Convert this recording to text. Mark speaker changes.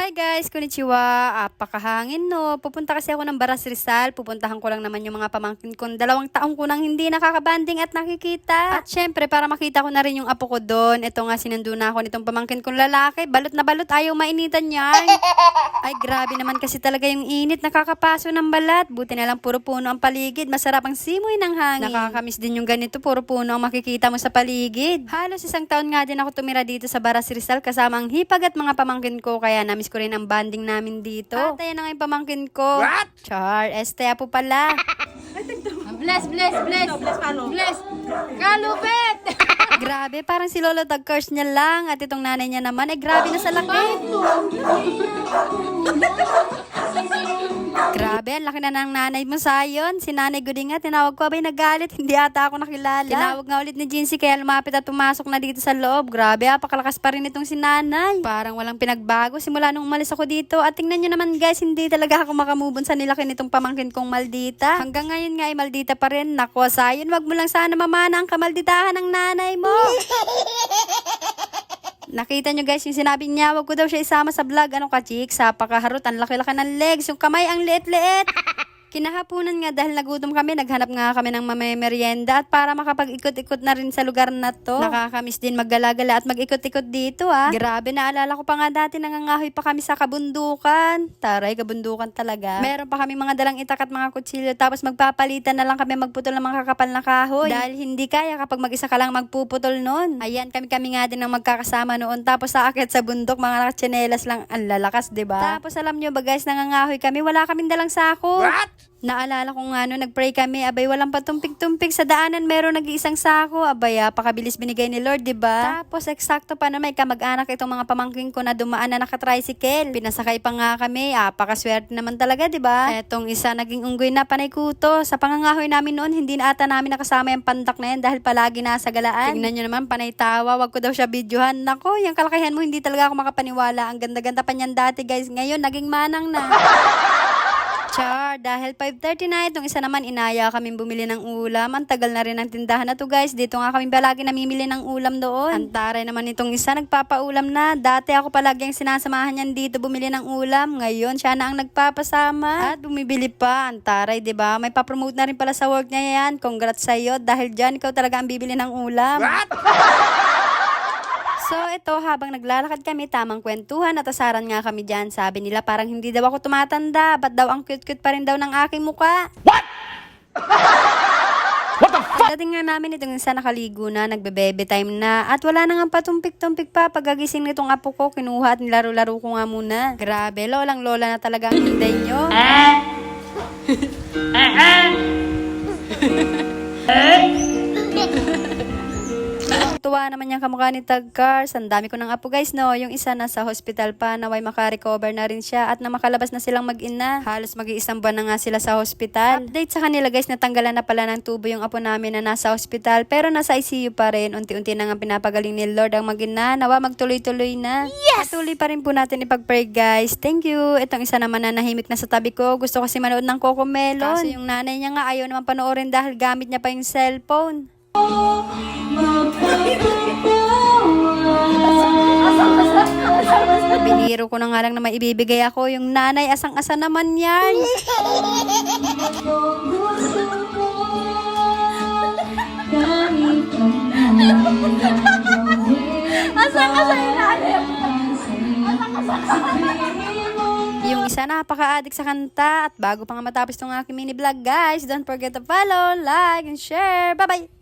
Speaker 1: Hi guys, konnichiwa. Apakahangin no. Pupunta kasi ako ng Baras Rizal. Pupuntahan ko lang naman yung mga pamangkin ko. Dalawang taong ko nang hindi nakakabanding at nakikita. At syempre, para makita ko na rin yung apo ko doon. Ito nga, sinundo na ako nitong pamangkin kong lalaki. Balot na balot, ayaw mainitan yan. Ay, grabe naman kasi talaga yung init. Nakakapaso ng balat. Buti na lang puro puno ang paligid. Masarap ang simoy ng hangin. Nakakamiss din yung ganito. Puro puno ang makikita mo sa paligid. Halos isang taon nga din ako tumira dito sa Baras Rizal kasama ang hipag at mga pamangkin ko. Kaya namiss ko rin ang banding namin dito. At ayan na nga yung pamangkin ko.
Speaker 2: What?
Speaker 1: Char, este po pala.
Speaker 3: Bless, bless, bless. Bless, bless. Kalupit!
Speaker 1: grabe, parang si Lolo tag-curse niya lang. At itong nanay niya naman, eh grabe na sa laki. Grabe, ang laki na ng nanay mo sayon. Si nanay Guding nga, tinawag ko, abay nagalit. Hindi ata ako nakilala. Tinawag nga ulit ni Jincy kaya lumapit at pumasok na dito sa loob. Grabe, apakalakas pa rin itong si nanay. Parang walang pinagbago simula nung umalis ako dito. At tingnan nyo naman guys, hindi talaga ako makamubon sa nilaki nitong pamangkin kong maldita. Hanggang ngayon nga ay maldita pa rin. Nako, sayon, wag mo lang sana mamana ang kamalditahan ng nanay mo. Nakita nyo guys yung sinabi niya, wag ko daw siya isama sa vlog. Ano ka, chicks? Sa pakaharot, ang laki-laki ng legs. Yung kamay, ang liit-liit. Kinahaponan nga dahil nagutom kami, naghanap nga kami ng mamemerienda at para makapag-ikot-ikot na rin sa lugar na to. Nakakamiss din maggalagala at mag-ikot-ikot dito ah. Grabe, naalala ko pa nga dati nangangahoy pa kami sa kabundukan. Taray, kabundukan talaga. Meron pa kami mga dalang itak at mga kutsilyo tapos magpapalitan na lang kami magputol ng mga kakapal na kahoy. Dahil hindi kaya kapag mag-isa ka lang magpuputol noon. Ayan, kami-kami nga din ang magkakasama noon. Tapos sa akit sa bundok, mga tsinelas lang ang lalakas, ba? Tapos alam nyo ba guys, nangangahoy kami, wala kaming dalang sako.
Speaker 2: What?
Speaker 1: Naalala ko nga no, nagpray kami, abay walang patumpik-tumpik sa daanan, meron nag-iisang sako, abay ah, pakabilis binigay ni Lord, 'di ba? Tapos eksakto pa na may kamag-anak itong mga pamangking ko na dumaan na naka-tricycle. Pinasakay pa nga kami, ah, pakaswerte naman talaga, 'di ba? Etong isa naging unggoy na panay kuto. Sa pangangahoy namin noon, hindi na ata namin nakasama yung pandak na yan dahil palagi nasa galaan. Tingnan nyo naman, panay tawa, wag ko daw siya videohan. Nako, yung kalakihan mo, hindi talaga ako makapaniwala. Ang ganda-ganda pa niyan dati, guys. Ngayon, naging manang na. Char, dahil 5.30 na itong isa naman inaya kami bumili ng ulam. Ang tagal na rin ng tindahan na to guys. Dito nga kami palagi namimili ng ulam doon. Ang taray naman itong isa nagpapaulam na. Dati ako palagi ang sinasamahan niyan dito bumili ng ulam. Ngayon siya na ang nagpapasama. At bumibili pa. Ang taray, di ba? May papromote na rin pala sa work niya yan. Congrats sa'yo. Dahil dyan ikaw talaga ang bibili ng ulam.
Speaker 2: What?
Speaker 1: So, ito, habang naglalakad kami, tamang kwentuhan at asaran nga kami dyan. Sabi nila, parang hindi daw ako tumatanda. Ba't daw ang cute-cute pa rin daw ng aking muka?
Speaker 2: What? What the fuck?
Speaker 1: Pagdating nga namin itong isa nakaligo na, nagbe-baby time na, at wala na nga patumpik-tumpik pa. Pagagising nitong apo ko, kinuha at nilaro-laro ko nga muna. Grabe, lolang lola na talaga ang hinday nyo. Tuwa naman yung kamukha ni Tag Cars. Ang dami ko ng apo guys, no? Yung isa nasa hospital pa, naway makarecover na rin siya at na makalabas na silang mag-ina. Halos mag-iisang buwan na nga sila sa hospital. Update sa kanila guys, natanggalan na pala ng tubo yung apo namin na nasa hospital pero nasa ICU pa rin. Unti-unti na nga pinapagaling ni Lord ang mag-ina. Nawa magtuloy-tuloy na. Yes! Patuloy pa rin po natin ipag-pray guys. Thank you. Itong isa naman na nahimik na sa tabi ko. Gusto kasi manood ng Coco Melon. Kaso yung nanay niya nga ayaw naman panoorin dahil gamit niya pa yung cellphone. Biniro ko na nga lang na may ibibigay ako. Yung nanay, asang-asa naman yan. Yung isa napaka-addict sa kanta. At bago pa nga matapos itong aking mini vlog, guys, don't forget to follow, like, and share. Bye-bye!